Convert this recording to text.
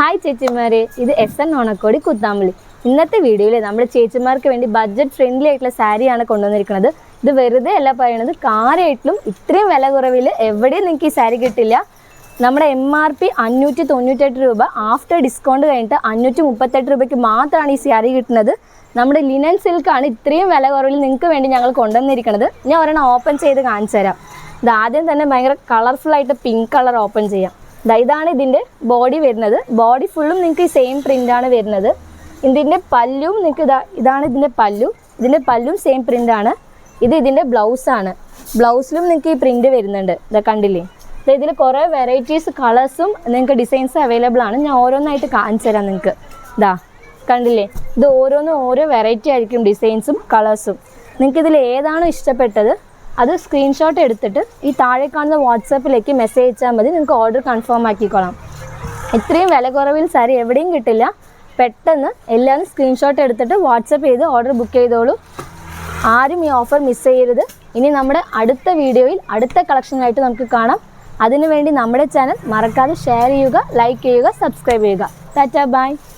Hi ചേച്ചിമാരെ. ഇത് S N ഓണക്കോടി കുത്താമ്പളി ഇന്നത്തെ വീഡിയോയിൽ നമ്മുടെ ചേച്ചിമാർക്ക് വേണ്ടി ബഡ്ജറ്റ് ഫ്രണ്ട്ലി ആയിട്ടുള്ള സാരിയാണ് കൊണ്ടുവന്നിരിക്കുന്നത്. ഇത് വെറുതെ അല്ല പറയണത് കാറായിട്ടും ഇത്രയും വില കുറവിൽ എവിടെയും നിങ്ങൾക്ക് ഈ സാരി കിട്ടില്ല. നമ്മുടെ എം ആർ പി അഞ്ഞൂറ്റി തൊണ്ണൂറ്റെട്ട് രൂപ ആഫ്റ്റർ ഡിസ്കൗണ്ട് കഴിഞ്ഞിട്ട് അഞ്ഞൂറ്റി മുപ്പത്തെട്ട് രൂപയ്ക്ക് മാത്രമാണ് ഈ സാരി കിട്ടുന്നത്. നമ്മുടെ ലിനൻ സിൽക്കാണ് ഇത്രയും വില കുറവിൽ നിങ്ങൾക്ക് വേണ്ടി ഞങ്ങൾ കൊണ്ടുവന്നിരിക്കുന്നത് ഞാൻ ഒരെണ്ണം ഓപ്പൺ ചെയ്ത് കാണിച്ചു തരാം ഇത് ആദ്യം തന്നെ ഭയങ്കര കളർഫുൾ ആയിട്ട് പിങ്ക് കളർ ഓപ്പൺ ചെയ്യാം. ഇതാണ് ഇതിന്റെ ബോഡി വരുന്നത്. ബോഡി ഫുള്ളും നിങ്ങൾക്ക് ഈ സെയിം പ്രിന്റാണ് വരുന്നത്. ഇതിന്റെ പല്ലും നിങ്ങൾക്ക് ഇതാ ഇതാണ് ഇതിന്റെ പല്ലു. ഇതിന്റെ പല്ലും സെയിം പ്രിന്റാണ് ഇത് ഇതിന്റെ ബ്ലൗസാണ് ബ്ലൗസിലും നിങ്ങൾക്ക് ഈ പ്രിന്റ് വരുന്നുണ്ട്. ഇതാ കണ്ടില്ലേ? ഇതിൽ കുറേ വെറൈറ്റീസ് കളേഴ്സും നിങ്ങൾക്ക് ഡിസൈൻസ് അവൈലബിൾ ആണ്. ഞാൻ ഓരോന്നായിട്ട് കാണിച്ചു തരാം നിങ്ങൾക്ക്. ഇതാ കണ്ടില്ലേ? ഇത് ഓരോന്നും ഓരോ വെറൈറ്റി ആയിരിക്കും ഡിസൈൻസും കളേഴ്സും നിങ്ങൾക്ക് ഇതിൽ ഏതാണോ ഇഷ്ടപ്പെട്ടത് അത് സ്ക്രീൻഷോട്ട് എടുത്തിട്ട് ഈ താഴെ കാണുന്ന വാട്സാപ്പിലേക്ക് മെസ്സേജ് അയച്ചാൽ മതി. നിങ്ങൾക്ക് ഓർഡർ കൺഫേം ആക്കിക്കോളാം. ഇത്രയും വില കുറവിൽ സാരി എവിടെയും കിട്ടില്ല. പെട്ടെന്ന് എല്ലാവരും സ്ക്രീൻഷോട്ട് എടുത്തിട്ട് വാട്സപ്പ് ചെയ്ത് ഓർഡർ ബുക്ക് ചെയ്തോളൂ. ആരും ഈ ഓഫർ മിസ് ചെയ്യരുത്. ഇനി നമ്മുടെ അടുത്ത വീഡിയോയിൽ അടുത്ത കളക്ഷനായിട്ട് നമുക്ക് കാണാം. അതിനുവേണ്ടി നമ്മുടെ ചാനൽ മറക്കാതെ ഷെയർ ചെയ്യുക ലൈക്ക് ചെയ്യുക സബ്സ്ക്രൈബ് ചെയ്യുക. Tata bye